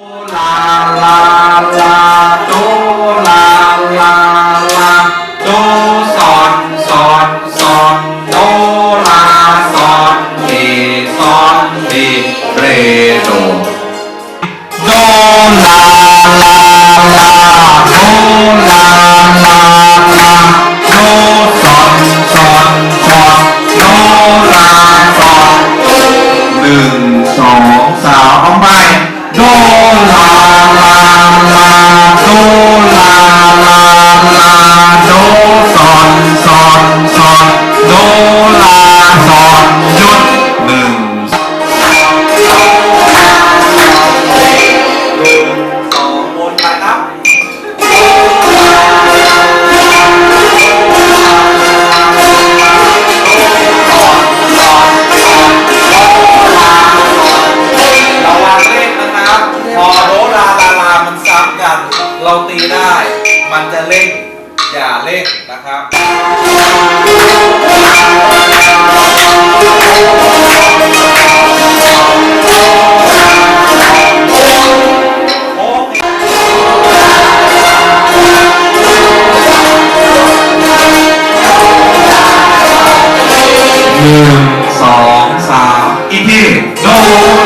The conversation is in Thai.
ลาลาลาโตลาลาลาโตสอนสอนสอนโตลาสอนเทสอนเท เราตีได้ มันจะเล่นอย่าเล่นนะครับหนึ่งสองสามอีพีโน